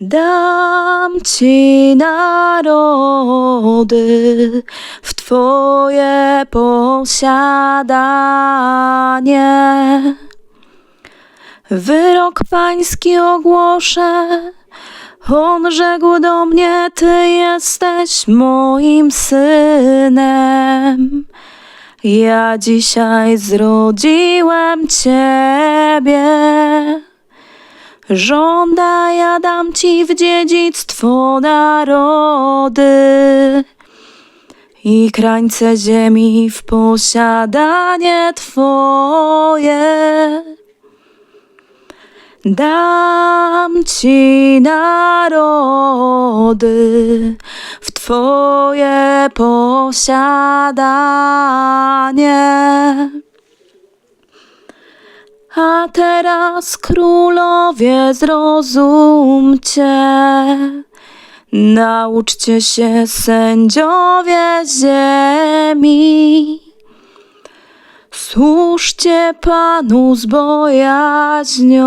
Dam ci narody w twoje posiadanie. Wyrok pański ogłoszę. On rzekł do mnie, ty jesteś moim synem. Ja dzisiaj zrodziłem ciebie. Żąda ja dam ci w dziedzictwo narody i krańce ziemi w posiadanie twoje. Dam ci narody w twoje posiadanie. A teraz królowie zrozumcie, nauczcie się sędziowie ziemi. Służcie Panu z bojaźnią,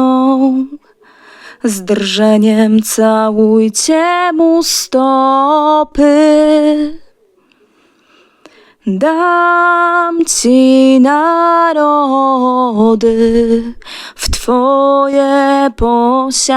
z drżeniem całujcie Mu stopy. Dam ci narody w twoje posiadanie.